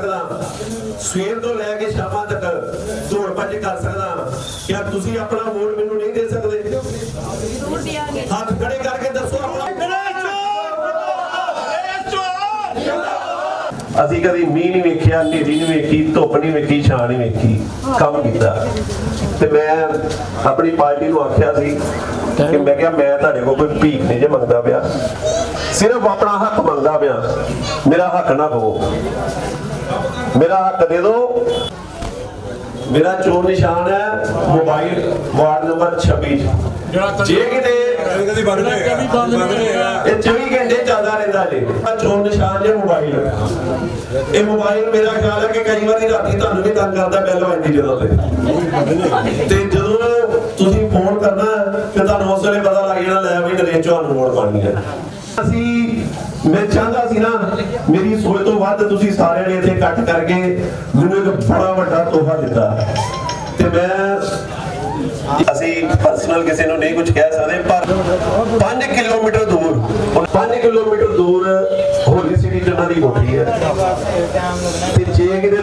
ਸਕਦਾ। ਸਵੇਰ ਤੋਂ ਲੈ ਕੇ ਸ਼ਾਮਾਂ ਤੱਕ ਦੌੜ ਭੱਜ ਕਰ ਸਕਦਾ। ਕਿਆ ਤੁਸੀਂ ਆਪਣਾ ਵੋਟ ਮੈਨੂੰ ਨਹੀਂ ਦੇ ਸਕਦੇ। ਜ਼ਰੂਰ ਦਿਆਂਗੇ। ਹੱਥ ਖੜੇ ਕਰਕੇ ਦੱਸੋ ਆਪਣਾ। ਅਸੀਂ ਕਦੀ ਮੀਂਹ ਨਹੀਂ ਵੇਖਿਆ ਹਨੇਰੀ ਨਹੀਂ ਵੇਖੀ ਧੁੱਪ ਨਹੀਂ ਵੇਖੀ ਛਾਂ ਨਹੀਂ ਵੇਖੀ। ਕੰਮ ਕੀਤਾ। ਤੇ ਮੈਂ ਆਪਣੀ ਪਾਰਟੀ ਨੂੰ ਆਖਿਆ ਸੀ ਕਿ ਮੈਂ ਕਿਹਾ ਮੈਂ ਤੁਹਾਡੇ ਕੋਲ ਕੋਈ ਭੀਖ ਨਹੀਂ ਜੇ ਮੰਗਦਾ ਪਿਆ। ਸਿਰਫ ਆਪਣਾ ਹੱਕ ਮੰਗਦਾ ਪਿਆ। ਮੇਰਾ ਹੱਕ ਨਾ ਖੋ ਮੇਰਾ ਹੱਕ ਦੇ ਦਿਓ। ਮੇਰਾ ਚੋਣ ਨਿਸ਼ਾਨ ਹੈ ਮੋਬਾਈਲ ਵਾਰਡ ਨੰਬਰ 26 ਜੇ ਕਿਤੇ ਕਦੀ ਬੰਦ ਇਹ 24 ਘੰਟੇ ਚੱਲਦਾ ਰਹਿੰਦਾ ਜੀ। ਆ ਚੋਣ ਨਿਸ਼ਾਨ ਜੇ ਮੋਬਾਈਲ ਇਹ ਮੋਬਾਈਲ ਮੇਰਾ ਖਿਆਲ ਹੈ ਕਿ ਕਈ ਵਾਰੀ ਰਾਤੀ ਤੁਹਾਨੂੰ ਵੀ ਤੰਗ ਕਰਦਾ ਬੈਲ ਵੱਜਦੀ ਜਦੋਂ ਤੇ। ਤੇ ਜਦੋਂ ਤੁਸੀਂ ਫੋਨ ਕਰਨਾ ਤੇ ਤੁਹਾਨੂੰ ਉਸ ਵੇਲੇ ਪਤਾ ਲੱਗ ਜਾਣਾ ਲੈ ਵੀ ਨਰੇਸ਼ ਨੂੰ ਵੋਟ ਪਾਣੀ ਹੈ। ਅਸੀਂ ਮੈਂ ਚਾਹੁੰਦਾ ਸੀ ਨਾ, ਮੇਰੀ ਸੋਚ ਤੋਂ ਵੱਧ ਤੁਸੀਂ ਸਾਰਿਆਂ ਨੇ ਇੱਥੇ ਇਕੱਠ ਕਰਕੇ ਮੈਨੂੰ ਇੱਕ ਬੜਾ ਵੱਡਾ ਤੋਹਫਾ ਦਿੱਤਾ। ਤੇ ਮੈਂ ਅਸੀਂ ਪਰਸਨਲ ਕਿਸੇ ਨੂੰ ਨਹੀਂ ਕੁਝ ਕਹਿ ਸਕਦੇ, ਪਰ 5 ਕਿਲੋਮੀਟਰ ਦੂਰ 5 ਕਿਲੋਮੀਟਰ ਦੂਰ ਹੋਲੀ ਸਿਟੀ ਚ ਦੀ ਕੋਠੀ ਹੈ। ਤੇ ਜੇ ਕਿਤੇ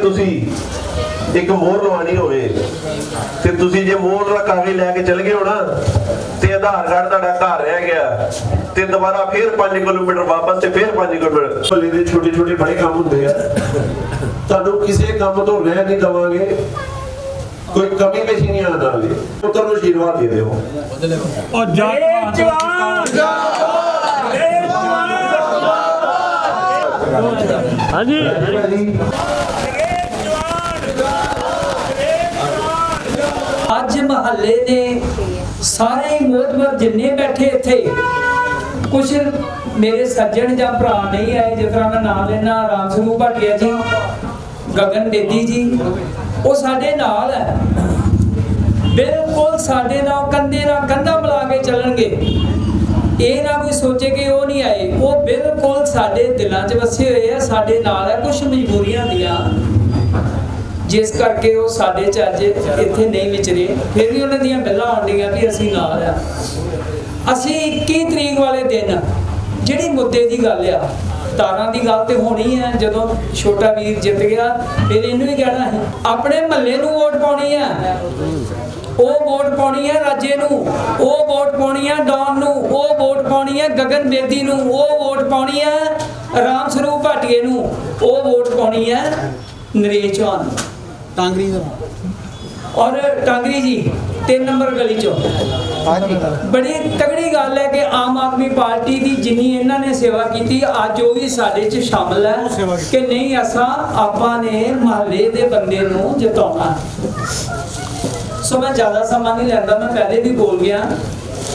ਇੱਕ ਮੋਹਰ ਲਵਾਣੀ ਹੋਵੇ। ਤੇ ਤੁਸੀਂ ਜੇ ਮੋਹਰ ਦਾ ਕਾਗਜ਼ ਲੈ ਕੇ ਚਲ ਗਏ ਹੋ ਨਾ ਤੇ ਆਧਾਰ ਕਾਰਡ ਤੁਹਾਡਾ ਘਰ ਰਹਿ ਗਿਆ। ਤੇ ਦੁਬਾਰਾ ਫੇਰ 5 ਕਿਲੋਮੀਟਰ ਵਾਪਸ ਤੇ ਫੇਰ 5 ਕਿਲੋਮੀਟਰ। ਭਲੇ ਦੇ ਛੋਟੇ ਛੋਟੇ ਬੜੇ ਕੰਮ ਹੁੰਦੇ ਆ। ਤੁਹਾਨੂੰ ਕਿਸੇ ਕੰਮ ਤੋਂ ਰਹਿ ਨਹੀਂ ਦਵਾਂਗੇ। ਕੋਈ ਕਮੀ ਪੇਸ਼ੀ ਨਹੀਂ ਆਉਣ ਵਾਲੀ। ਪੁੱਤਰ ਨੂੰ ਆਸ਼ੀਰਵਾਦ ਦੇ ਦਿਓ। ਉਹ ਜਵਾਨ! ਹਾਂਜੀ ਅੱਜ ਮਹੱਲੇ ਦੇ ਸਾਰੇ ਮੋਤਬਰ ਜਿੰਨੇ ਬੈਠੇ ਇੱਥੇ ਕੁਝ ਮੇਰੇ ਸੱਜਣ ਜਾਂ ਭਰਾ ਨਹੀਂ ਆਏ, ਜਿਸ ਤਰ੍ਹਾਂ ਮੈਂ ਨਾਮ ਲੈਣਾ ਰਾਮ ਸਰੂਪ ਭਾਟੀਆ ਜੀ, ਗਗਨ ਬੇਦੀ ਜੀ, ਉਹ ਸਾਡੇ ਨਾਲ ਹੈ। ਬਿਲਕੁਲ ਸਾਡੇ ਨਾਲ ਕੰਧੇ ਨਾਲ ਕੰਧਾ ਮਿਲਾ ਕੇ ਚੱਲਣਗੇ। ਇਹ ਨਾ ਕੋਈ ਸੋਚੇ ਕਿ ਉਹ ਨਹੀਂ ਆਏ। ਉਹ ਬਿਲਕੁਲ ਸਾਡੇ ਦਿਲਾਂ 'ਚ ਵਸੇ ਹੋਏ ਆ, ਸਾਡੇ ਨਾਲ ਹੈ ਕੁਝ ਮਜਬੂਰੀਆਂ ਦੀਆਂ। ਜਿਸ ਕਰਕੇ ਉਹ ਸਾਡੇ ਚ ਅੱਜ ਇੱਥੇ ਨਹੀਂ ਵਿਚਰੇ ਫਿਰ ਵੀ ਉਹਨਾਂ ਦੀਆਂ ਗੱਲਾਂ ਆਉਂਦੀਆਂ ਵੀ ਅਸੀਂ ਨਾਲ ਆ। ਅਸੀਂ 21 ਤਰੀਕ ਵਾਲੇ ਦਿਨ ਜਿਹੜੀ ਮੁੱਦੇ ਦੀ ਗੱਲ ਆ ਤਾਰਾਂ ਦੀ ਗੱਲ ਤੇ ਹੋਣੀ ਹੈ ਜਦੋਂ ਛੋਟਾ ਵੀਰ ਜਿੱਤ ਗਿਆ ਫਿਰ ਇਹਨੂੰ ਵੀ ਕਹਿਣਾ ਹੈ ਆਪਣੇ ਮਹੱਲੇ ਨੂੰ ਵੋਟ ਪਾਉਣੀ ਆ। ਉਹ ਵੋਟ ਪਾਉਣੀ ਹੈ ਰਾਜੇ ਨੂੰ ਉਹ ਵੋਟ ਪਾਉਣੀ ਹੈ ਡੌਨ ਨੂੰ ਉਹ ਵੋਟ ਪਾਉਣੀ ਹੈ ਗਗਨ ਬੇਦੀ ਨੂੰ ਉਹ ਵੋਟ ਪਾਉਣੀ ਹੈ ਰਾਮ ਸਰੂਪ ਭਾਟੀਏ ਨੂੰ ਉਹ ਵੋਟ ਪਾਉਣੀ ਹੈ ਨਰੇਸ਼ ਚੌਹਾਨ ਨੂੰ। ਟਾਂਗਰੀ ਦਾ। ਔਰ ਟਾਂਗਰੀ ਜੀ 3 ਨੰਬਰ ਗਲੀ ਚੋਂ। ਬੜੀ ਤਗੜੀ ਗੱਲ ਹੈ ਕਿ ਆਮ ਆਦਮੀ ਪਾਰਟੀ ਦੀ ਜਿੰਨੀ ਇਹਨਾਂ ਨੇ ਸੇਵਾ ਕੀਤੀ ਅੱਜ ਉਹ ਵੀ ਸਾਡੇ 'ਚ ਸ਼ਾਮਲ ਹੈ ਕਿ ਨਹੀਂ ਅਸਾਂ ਆਪਾਂ ਨੇ ਮਹੱਲੇ ਦੇ ਬੰਦੇ ਨੂੰ ਜਿਤਾਉਣਾ। ਸੋ ਮੈਂ ਜ਼ਿਆਦਾ ਸਮਾਂ ਨਹੀਂ ਲੈਂਦਾ ਮੈਂ ਪਹਿਲੇ ਵੀ ਬੋਲ ਗਿਆ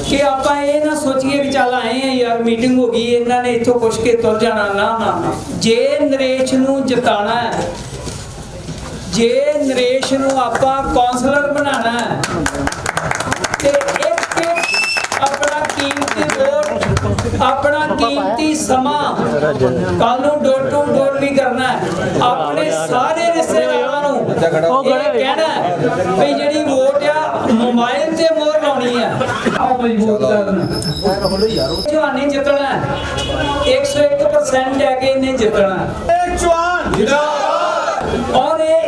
ਕਿ ਆਪਾਂ ਇਹ ਨਾ ਸੋਚੀਏ ਵੀ ਚੱਲ ਆਏ ਆ ਯਾਰ ਮੀਟਿੰਗ ਹੋ ਗਈ ਇਹਨਾਂ ਨੇ ਇੱਥੋਂ ਪੁੱਛ ਕੇ ਤੁਰ ਜਾਣਾ ਨਾ ਨਾ ਨਾ। ਜੇ ਨਰੇਸ਼ ਨੂੰ ਜਿਤਾਣਾ ਹੈ ਜੇ ਨਰੇਸ਼ ਨੂੰ ਆਪਾਂ ਕਾਉਂਸਲਰ ਬਣਾਉਣਾ ਹੈ ਤੇ ਇੱਕ ਇੱਕ ਆਪਣਾ ਕੀਮਤੀ ਵੋਟ ਆਪਣਾ ਕੀਮਤੀ ਸਮਾਂ ਕੱਲ ਨੂੰ ਡੋਰ ਟੂ ਡੋਰ ਵੀ ਕਰਨਾ ਆਪਣੇ ਸਾਰੇ ਰਿਸ਼ਤੇਦਾਰਾਂ ਨੂੰ ਇਹ ਕਹਿਣਾ ਵੀ ਜਿਹੜੀ ਵੋਟ ਆ ਮੋਬਾਈਲ ਤੇ ਮੋਹਰ ਲਾਉਣੀ ਹੈ ਆਓ ਮਜ਼ਬੂਤ ਕਰਨ ਜਵਾਨੀ ਜਿੱਤਣਾ ਹੈ। 101% ਲੈ ਕੇ ਇਹਨੇ ਜਿੱਤਣਾ ਹੈ। ਔਰ ਇਹ ਇਹਨਾਂ ਵੱਲੋਂ ਮੈਂ ਇੱਕ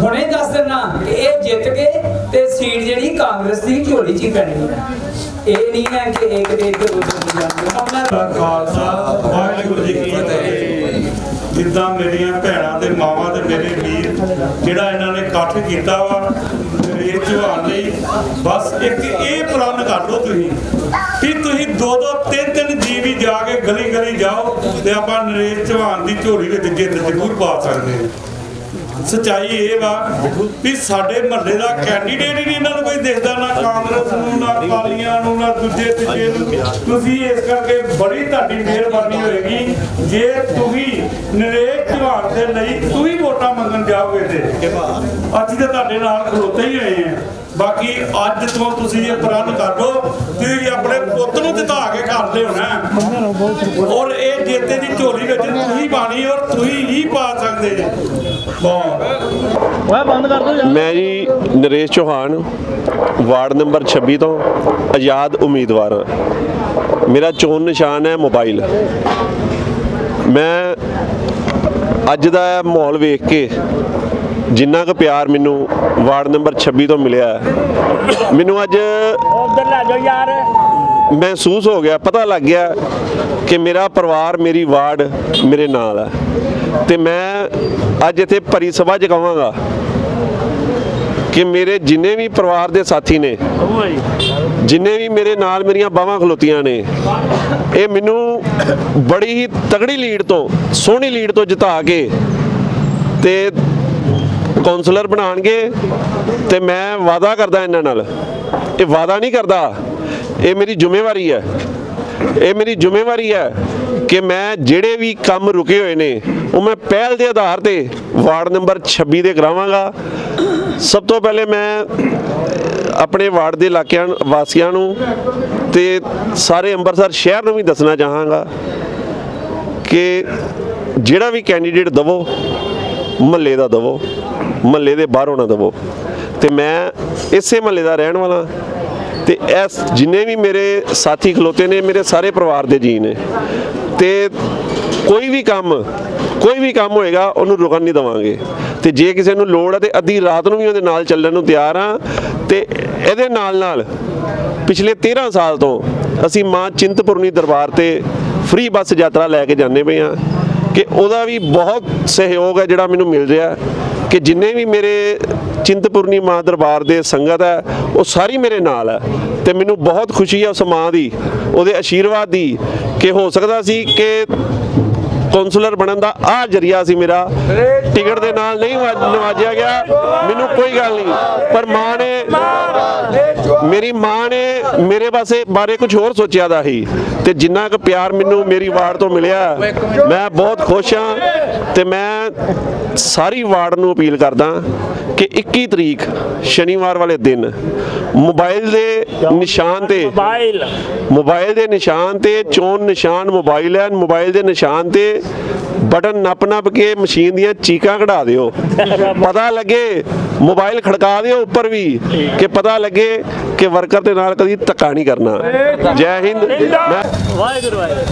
ਹੁਣੇ ਦੱਸ ਦਿੰਨਾ ਕਿ ਇਹ ਜਿੱਤ ਕੇ ਤੇ ਸੀਟ ਜਿਹੜੀ ਕਾਂਗਰਸ ਦੀ ਝੋਲੀ 'ਚ ਹੀ ਪੈਣੀ ਹੈ। ਇਹ ਨਹੀਂ ਹੈ ਕਿ ਇੱਕ ਦੇ ਇੱਕ ਦੂਜੇ ਦੀ ਜਾਂਦੀ ਖਾਲਸਾ ਵਾਹਿਗੁਰੂ ਜੀ ਕੀ ਫਤਿਹ। ਜਿੱਦਾਂ ਮੇਰੀਆਂ ਭੈਣਾਂ ਤੇ ਮਾਵਾਂ ਤੇ ਮੇਰੇ ਵੀਰ, ਜਿਹੜਾ ਇਹਨਾਂ ਨੇ ਇਕੱਠ ਕੀਤਾ ਵਾ ਨਰੇਸ਼ ਚੌਹਾਨ ਲਈ ਬਸ ਇੱਕ ਇਹ ਪਲਾਨ ਕਰ ਲਓ ਤੁਸੀਂ ਕਿ ਤੁਸੀਂ ਦੋ ਦੋ, ਤਿੰਨ ਤਿੰਨ ਜੀਵੀ ਜਾ ਕੇ ਗਲੀ ਗਲੀ ਜਾਓ ਤੇ ਆਪਾਂ ਨਰੇਸ਼ ਚੌਹਾਨ ਦੀ ਝੋਲੀ ਵਿੱਚ ਜਿੱਤ ਜ਼ਰੂਰ ਪਾ ਸਕਦੇ ਹਾਂ। ਸਚਾਈ ਇਹ ਵਾ ਵੀ ਸਾਡੇ ਮਹੱਲੇ ਦਾ ਕੈਂਡੀਡੇਟ ਹੀ ਨਹੀਂ ਇਹਨਾਂ ਨੂੰ ਕੋਈ ਦਿਖਦਾ, ਨਾ ਕਾਂਗਰਸ ਨੂੰ, ਨਾ ਅਕਾਲੀਆਂ ਨੂੰ, ਨਾ ਦੂਜੇ ਤੀਜੇ ਨੂੰ। ਤੁਸੀਂ ਇਸ ਕਰਕੇ ਬੜੀ ਤੁਹਾਡੀ ਮਿਹਰਬਾਨੀ ਹੋਏਗੀ। ਜੇ ਤੁਸੀਂ ਨਰੇਸ਼ ਚੌਹਾਨ ਦੇ ਲਈ ਤੁਸੀਂ ਵੋਟਾਂ ਮੰਗਣ ਜਾਓਗੇ ਤੇ, ਅਸੀਂ ਤਾਂ ਤੁਹਾਡੇ ਨਾਲ ਖਲੋਤੇ ਹੀ ਹੋਏ ਆ ਬਾਕੀ ਅੱਜ ਤੋਂ ਤੁਸੀਂ ਇਹ ਪ੍ਰਣ ਕਰ ਲਓ, ਤੁਸੀਂ ਆਪਣੇ ਪੁੱਤ ਨੂੰ ਜਿਤਾ ਕੇ ਘਰ ਲਿਆਉਣਾ ਔਰ ਇਹ ਜੇਤੇ ਦੀ ਝੋਲੀ ਵਿੱਚ ਤੁਸੀਂ ਪਾਣੀ ਔਰ ਤੁਸੀਂ ਹੀ ਪਾ ਸਕਦੇ ਜੀ ਮੈਂ ਜੀ ਨਰੇਸ਼ ਚੌਹਾਨ ਵਾਰਡ ਨੰਬਰ 26 ਤੋਂ ਆਜ਼ਾਦ ਉਮੀਦਵਾਰ। ਹਾਂ ਮੇਰਾ ਚੋਣ ਨਿਸ਼ਾਨ ਹੈ ਮੋਬਾਈਲ। ਮੈਂ ਅੱਜ ਦਾ ਮਾਹੌਲ ਵੇਖ ਕੇ ਜਿੰਨਾ ਕੁ ਪਿਆਰ ਮੈਨੂੰ ਵਾਰਡ ਨੰਬਰ 26 ਤੋਂ ਮਿਲਿਆ ਹੈ, ਮੈਨੂੰ ਅੱਜ ਉਧਰ ਲੈ ਜਾਓ ਯਾਰ। ਮਹਿਸੂਸ ਹੋ ਗਿਆ ਪਤਾ ਲੱਗ ਗਿਆ ਕਿ ਮੇਰਾ ਪਰਿਵਾਰ, ਮੇਰੀ ਵਾਰਡ ਮੇਰੇ ਨਾਲ ਹੈ। ਤੇ ਮੈਂ ਅੱਜ ਇੱਥੇ ਭਰੀ ਸਭਾ 'ਚ ਕਿ ਮੇਰੇ ਜਿੰਨੇ ਵੀ ਪਰਿਵਾਰ ਦੇ ਸਾਥੀ ਨੇ, ਜਿੰਨੇ ਵੀ ਮੇਰੇ ਨਾਲ ਮੇਰੀਆਂ ਬਾਹਾਂ ਖਲੋਤੀਆਂ ਨੇ, ਇਹ ਮੈਨੂੰ ਬੜੀ ਹੀ ਤਗੜੀ ਲੀਡ ਤੋਂ, ਸੋਹਣੀ ਲੀਡ ਤੋਂ ਜਿਤਾ ਕੇ ਤੇ ਕਾਉਂਸਲਰ ਬਣਾਣਗੇ ਤੇ ਮੈਂ ਵਾਅਦਾ ਕਰਦਾ ਇਹਨਾਂ ਨਾਲ। ਇਹ ਵਾਅਦਾ ਨਹੀਂ ਕਰਦਾ, ਇਹ ਮੇਰੀ ਜ਼ਿੰਮੇਵਾਰੀ ਹੈ। ਇਹ ਮੇਰੀ ਜ਼ਿੰਮੇਵਾਰੀ ਹੈ ਕਿ ਮੈਂ ਜਿਹੜੇ ਵੀ ਕੰਮ ਰੁਕੇ ਹੋਏ ਨੇ, ਉਹ ਮੈਂ ਪਹਿਲ ਦੇ ਆਧਾਰ ਤੇ ਵਾਰਡ ਨੰਬਰ 26 ਦੇ ਕਰਾਵਾਂਗਾ। ਸਭ ਤੋਂ ਪਹਿਲੇ ਮੈਂ ਆਪਣੇ ਵਾਰਡ ਦੇ ਇਲਾਕਿਆਂ ਵਾਸੀਆਂ ਨੂੰ ਤੇ ਸਾਰੇ ਅੰਮ੍ਰਿਤਸਰ ਸ਼ਹਿਰ ਨੂੰ ਵੀ ਦੱਸਣਾ ਚਾਹਾਂਗਾ ਕਿ ਜਿਹੜਾ ਵੀ ਕੈਂਡੀਡੇਟ ਦਵੋ, ਮਹੱਲੇ ਦਾ ਦਵੋ, ਮਹੱਲੇ ਦੇ ਬਾਹਰੋਂ ਨਾ ਦਵੋ। ਤੇ ਮੈਂ ਇਸੇ ਮਹੱਲੇ ਦਾ ਰਹਿਣ ਵਾਲਾ ਤੇ ਇਸ ਜਿੰਨੇ ਵੀ ਮੇਰੇ ਸਾਥੀ ਖਲੋਤੇ ਨੇ, ਮੇਰੇ ਸਾਰੇ ਪਰਿਵਾਰ ਦੇ ਜੀ ਨੇ। ਤੇ ਕੋਈ ਵੀ ਕੰਮ, ਕੋਈ ਵੀ ਕੰਮ ਹੋਏਗਾ, ਉਹਨੂੰ ਰੁਕਣ ਨਹੀਂ ਦਵਾਂਗੇ। ਤੇ ਜੇ ਕਿਸੇ ਨੂੰ ਲੋੜ ਹੈ ਤੇ ਅੱਧੀ ਰਾਤ ਨੂੰ ਵੀ ਉਹਦੇ ਨਾਲ ਚੱਲਣ ਨੂੰ ਤਿਆਰ ਆ, ਤੇ ਇਹਦੇ ਨਾਲ ਨਾਲ ਪਿਛਲੇ 13 ਸਾਲ ਤੋਂ ਅਸੀਂ ਮਾਂ ਚਿੰਤਪੁਰਨੀ ਦਰਬਾਰ ਤੇ ਫ੍ਰੀ ਬੱਸ ਯਾਤਰਾ ਲੈ ਕੇ ਜਾਂਦੇ ਪਏ ਆ ਕਿ ਉਹਦਾ ਵੀ ਬਹੁਤ ਸਹਿਯੋਗ ਹੈ ਜਿਹੜਾ ਮੈਨੂੰ ਮਿਲ ਰਿਹਾ, ਕਿ ਜਿੰਨੇ ਵੀ ਮੇਰੇ ਚਿੰਤਪੁਰਨੀ ਮਾਂ ਦਰਬਾਰ ਦੇ ਸੰਗਤ ਹੈ, ਉਹ ਸਾਰੀ ਮੇਰੇ ਨਾਲ ਹੈ ਤੇ ਮੈਨੂੰ ਬਹੁਤ ਖੁਸ਼ੀ ਹੈ ਉਸ ਮਾਂ ਦੀ, ਉਹਦੇ ਆਸ਼ੀਰਵਾਦ ਦੀ ਕਿ ਹੋ ਸਕਦਾ ਸੀ ਕਿ ਕੌਂਸਲਰ ਬਣਨ ਦਾ ਆ ਜਰੀਆ ਸੀ ਮੇਰਾ, ਟਿਕਟ ਦੇ ਨਾਲ ਨਹੀਂ ਵਾ- ਨਵਾਜਿਆ ਗਿਆ, ਮੈਨੂੰ ਕੋਈ ਗੱਲ ਨਹੀਂ, ਪਰ ਮਾਂ ਨੇ, ਮੇਰੀ ਮਾਂ ਨੇ ਮੇਰੇ ਪਾਸੇ ਬਾਰੇ ਕੁਝ ਹੋਰ ਸੋਚਿਆ ਦਾ ਸੀ ਤੇ ਜਿੰਨਾ ਕੁ ਪਿਆਰ ਮੈਨੂੰ ਮੇਰੀ ਵਾਰਡ ਤੋਂ ਮਿਲਿਆ, ਮੈਂ ਬਹੁਤ ਖੁਸ਼ ਹਾਂ ਤੇ ਮੈਂ ਸਾਰੀ ਵਾਰਡ ਨੂੰ ਅਪੀਲ ਕਰਦਾ ਕਿ 21 ਤਰੀਕ ਸ਼ਨੀਵਾਰ ਵਾਲੇ ਦਿਨ ਮੋਬਾਈਲ ਦੇ ਨਿਸ਼ਾਨ ਤੇ ਮੋਬਾਈਲ। ਮੋਬਾਈਲ ਦੇ ਨਿਸ਼ਾਨ ਤੇ ਚੋਣ ਨਿਸ਼ਾਨ ਮੋਬਾਈਲ ਹੈ ਮੋਬਾਈਲ ਦੇ ਨਿਸ਼ਾਨ ਤੇ ਬਟਨ ਨੱਪ ਨੱਪ ਕੇ ਮਸ਼ੀਨ ਦੀਆਂ ਚੀਕਾਂ ਕਢਾ ਦਿਓ। ਪਤਾ ਲੱਗੇ ਮੋਬਾਈਲ ਖੜਕਾ ਦਿਓ ਉੱਪਰ ਵੀ ਕਿ ਪਤਾ ਲੱਗੇ ਕਿ ਵਰਕਰ ਦੇ ਨਾਲ ਕਦੀ ਧੱਕਾ ਨਹੀਂ ਕਰਨਾ। ਜੈ ਹਿੰਦ। ਵਾਹਿਗੁਰੂ ਵਾਹਿਗੁਰੂ।